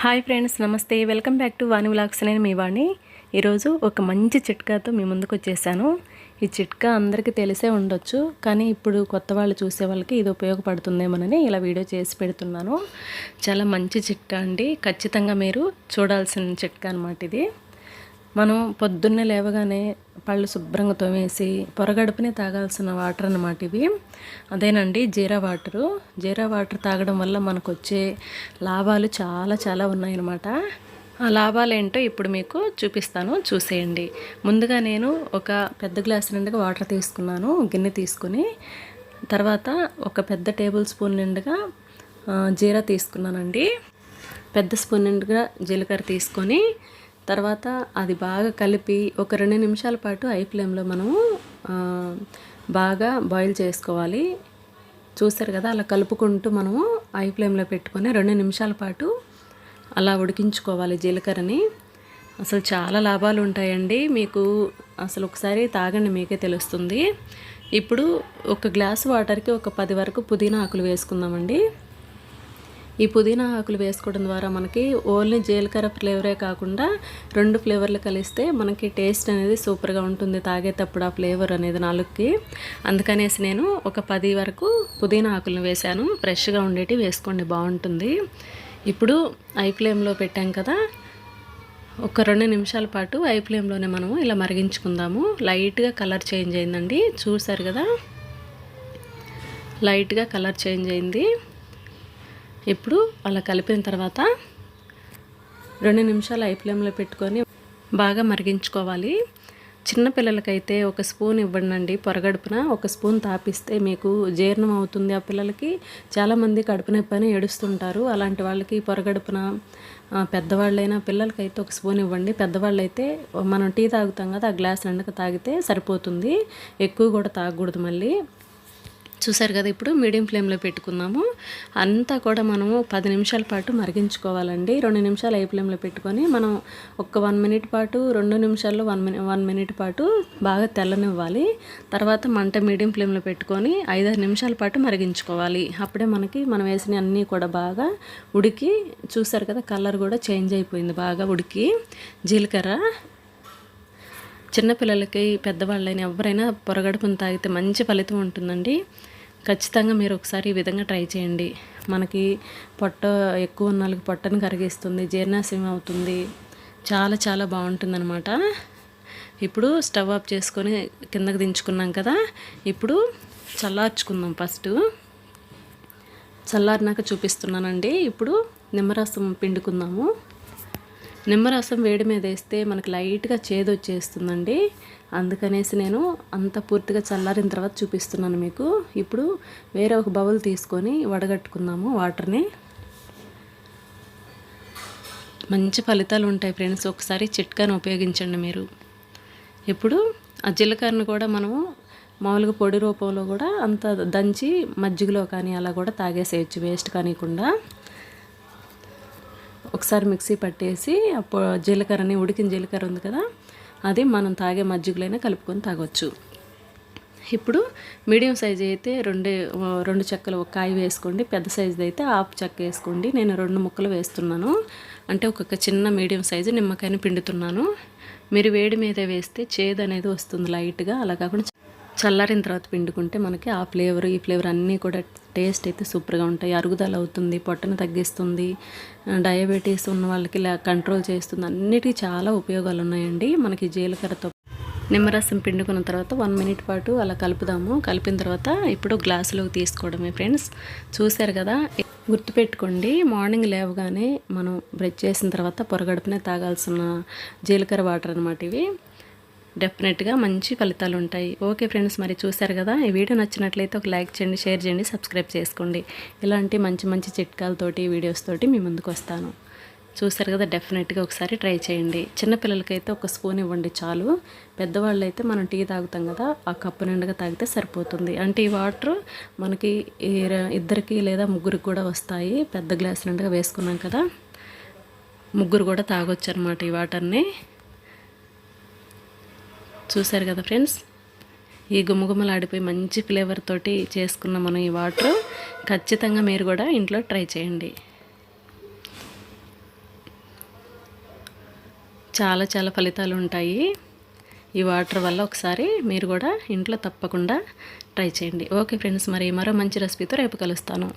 Hi friends నమస్తే. Welcome back to Vani vlogs నేను మీ వాణి. ఈరోజు ఒక మంచి చిట్కాతో మీ ముందుకు వచ్చేసాను. ఈ చిట్కా అందరికీ తెలిసే ఉండొచ్చు కానీ ఇప్పుడు కొత్త వాళ్ళు చూసే వాళ్ళకి ఇది ఉపయోగపడుతుందేమోనని ఇలా వీడియో చేసి పెడుతున్నాను. చాలా మంచి చిట్కా అండి. ఖచ్చితంగా మీరు చూడాల్సిన చిట్కా అనమాట ఇది. మనం పొద్దున్నే లేవగానే పళ్ళు శుభ్రంగా తోమేసి పొరగడుపునే తాగాల్సిన వాటర్ అన్నమాట ఇవి. అదేనండి జీరా వాటరు. జీరా వాటర్ తాగడం వల్ల మనకు వచ్చే లాభాలు చాలా చాలా ఉన్నాయన్నమాట. ఆ లాభాలు ఏంటో ఇప్పుడు మీకు చూపిస్తాను చూసేయండి. ముందుగా నేను ఒక పెద్ద గ్లాస్ నిండుగా వాటర్ తీసుకున్నాను గిన్నె తీసుకుని. తర్వాత ఒక పెద్ద టేబుల్ స్పూన్ నిండుగా జీరా తీసుకున్నానండి. పెద్ద స్పూన్ నిండుగా జీలకర్ర తీసుకొని తర్వాత అది బాగా కలిపి ఒక రెండు నిమిషాల పాటు ఐ ఫ్లేమ్లో మనము బాగా బాయిల్ చేసుకోవాలి. చూసారు కదా అలా కలుపుకుంటూ మనము ఐ ఫ్లేమ్లో పెట్టుకొని రెండు నిమిషాల పాటు అలా ఉడికించుకోవాలి జీలకర్రని. అసలు చాలా లాభాలు ఉంటాయండి. మీకు అసలు ఒకసారి తాగండి మీకే తెలుస్తుంది. ఇప్పుడు ఒక గ్లాస్ వాటర్కి ఒక పది వరకు పుదీనా ఆకులు వేసుకుందామండి. ఈ పుదీనా ఆకులు వేసుకోవడం ద్వారా మనకి ఓన్లీ జీలకర్ర ఫ్లేవరే కాకుండా రెండు ఫ్లేవర్లు కలిస్తే మనకి టేస్ట్ అనేది సూపర్గా ఉంటుంది తాగేటప్పుడు ఆ ఫ్లేవర్ అనేది నాలుగుకి. అందుకనేసి నేను ఒక పది వరకు పుదీనా ఆకులను వేశాను. ఫ్రెష్గా ఉండేటి వేసుకోండి బాగుంటుంది. ఇప్పుడు ఐ ఫ్లేమ్లో పెట్టాం కదా ఒక రెండు నిమిషాల పాటు ఐ ఫ్లేమ్లోనే మనము ఇలా మరిగించుకుందాము. లైట్గా కలర్ చేంజ్ అయిందండి. చూసారు కదా లైట్గా కలర్ చేంజ్ అయింది. ఇప్పుడు అలా కలిపిన తర్వాత రెండు నిమిషాలు ఐ ఫ్లేమ్లో పెట్టుకొని బాగా మరిగించుకోవాలి. చిన్నపిల్లలకైతే ఒక స్పూన్ ఇవ్వండి పొరగడుపున ఒక స్పూన్ తాపిస్తే మీకు జీర్ణం అవుతుంది. ఆ పిల్లలకి చాలామంది కడుపు నొప్పి అని ఏడుస్తుంటారు. అలాంటి వాళ్ళకి పొరగడుపున పెద్దవాళ్ళైనా పిల్లలకైతే ఒక స్పూన్ ఇవ్వండి. పెద్దవాళ్ళైతే మనం టీ తాగుతాం కదా ఆ గ్లాస్ నిండక తాగితే సరిపోతుంది. ఎక్కువ కూడా తాగకూడదు మళ్ళీ. చూసారు కదా ఇప్పుడు మీడియం ఫ్లేమ్లో పెట్టుకుందాము. అంతా కూడా మనము పది నిమిషాల పాటు మరిగించుకోవాలండి. రెండు నిమిషాలు ఐ ఫ్లేమ్లో పెట్టుకొని మనం ఒక వన్ మినిట్ పాటు రెండు నిమిషాల్లో వన్ మినిట్ వన్ మినిట్ పాటు బాగా తెల్లనివ్వాలి. తర్వాత మంట మీడియం ఫ్లేమ్లో పెట్టుకొని ఐదారు నిమిషాల పాటు మరిగించుకోవాలి. అప్పుడే మనకి మనం వేసిన అన్నీ కూడా బాగా ఉడికి చూసారు కదా కలర్ కూడా చేంజ్ అయిపోయింది బాగా ఉడికి. జీలకర్ర చిన్నపిల్లలకి పెద్దవాళ్ళైనా ఎవరైనా పొరగడుపుని తాగితే మంచి ఫలితం ఉంటుందండి. ఖచ్చితంగా మీరు ఒకసారి ఈ విధంగా ట్రై చేయండి. మనకి పొట్ట ఎక్కువ ఉన్న వాళ్ళకి పొట్టను కరిగిస్తుంది జీర్ణాశయం అవుతుంది. చాలా చాలా బాగుంటుందన్నమాట. ఇప్పుడు స్టవ్ ఆఫ్ చేసుకొని కిందకు దించుకున్నాం కదా ఇప్పుడు చల్లార్చుకుందాం ఫస్ట్. చల్లారినాక చూపిస్తున్నానండి. ఇప్పుడు నిమ్మరసం పిండుకుందాము. నిమ్మరసం వేడి మీద వేస్తే మనకు లైట్గా చేదు వచ్చేస్తుందండి. అందుకనేసి నేను అంత పూర్తిగా చల్లారిన తర్వాత చూపిస్తున్నాను మీకు. ఇప్పుడు వేరే ఒక బౌల్ తీసుకొని వడగట్టుకుందాము వాటర్ని. మంచి ఫలితాలు ఉంటాయి ఫ్రెండ్స్. ఒకసారి చిట్కాను ఉపయోగించండి మీరు. ఇప్పుడు ఆ జీలకర్రను కూడా మనము మామూలుగా పొడి రూపంలో కూడా అంత దంచి మజ్జిగలో కానీ అలా కూడా తాగేసేయచ్చు. వేస్ట్ కానీకుండా ఒకసారి మిక్సీ పట్టేసి అప్పుడు జీలకర్రని ఉడికిన జీలకర్ర ఉంది కదా అది మనం తాగే మజ్జిగలైనా కలుపుకొని తాగొచ్చు. ఇప్పుడు మీడియం సైజ్ అయితే రెండు రెండు చెక్కలు ఒక కాయ వేసుకోండి పెద్ద సైజు అయితే హాఫ్ చెక్క వేసుకోండి. నేను రెండు ముక్కలు వేస్తున్నాను. అంటే ఒక్కొక్క చిన్న మీడియం సైజు నిమ్మకాయని పిండుతున్నాను. మీరు వేడి మీద వేస్తే చేదు అనేది వస్తుంది లైట్గా. అలా కాకుండా చల్లారిన తర్వాత పిండుకుంటే మనకి ఆ ఫ్లేవర్ ఈ ఫ్లేవర్ అన్నీ కూడా టేస్ట్ అయితే సూపర్గా ఉంటాయి. అరుగుదల అవుతుంది పొట్టను తగ్గిస్తుంది డయాబెటీస్ ఉన్న వాళ్ళకి ఇలా కంట్రోల్ చేస్తుంది. అన్నిటికీ చాలా ఉపయోగాలు ఉన్నాయండి. మనకి జీలకర్రతో నిమ్మరసం పిండుకున్న తర్వాత వన్ మినిట్ పాటు అలా కలుపుదాము. కలిపిన తర్వాత ఇప్పుడు గ్లాసులోకి తీసుకోవడమే ఫ్రెండ్స్. చూశారు కదా? గుర్తుపెట్టుకోండి మార్నింగ్ లేవగానే మనం బ్రష్ చేసిన తర్వాత పొరగడుపునే తాగాల్సిన జీలకర్ర వాటర్ అనమాట ఇవి. డెఫినెట్గా మంచి ఫలితాలు ఉంటాయి. ఓకే ఫ్రెండ్స్ మరి చూశారు కదా? ఈ వీడియో నచ్చినట్లయితే ఒక లైక్ చేయండి షేర్ చేయండి సబ్స్క్రైబ్ చేసుకోండి. ఇలాంటి మంచి మంచి చిట్కాలతోటి వీడియోస్ తోటి మీ ముందుకు వస్తాను. చూశారు కదా? డెఫినెట్గా ఒకసారి ట్రై చేయండి. చిన్నపిల్లలకైతే ఒక స్పూన్ ఇవ్వండి చాలు. పెద్దవాళ్ళు అయితే మనం టీ తాగుతాం కదా ఆ కప్పు నిండుగా తాగితే సరిపోతుంది. అంటే ఈ వాటర్ మనకి ఇద్దరికి లేదా ముగ్గురికి కూడా వస్తాయి. పెద్ద గ్లాస్ నిండుగా వేసుకున్నాం కదా ముగ్గురు కూడా తాగొచ్చు అనమాట ఈ వాటర్ని చూశారు కదా ఫ్రెండ్స్? ఈ గుమ్మగుమ్మలాడిపోయి మంచి ఫ్లేవర్ తోటి చేసుకున్న మనం ఈ వాటర్ ఖచ్చితంగా మీరు కూడా ఇంట్లో ట్రై చేయండి. చాలా చాలా ఫలితాలు ఉంటాయి. ఈ వాటర్ వల్ల ఒకసారి మీరు కూడా ఇంట్లో తప్పకుండా ట్రై చేయండి. ఓకే ఫ్రెండ్స్ మరి మరో మంచి రెసిపీతో రేపు కలుస్తాను.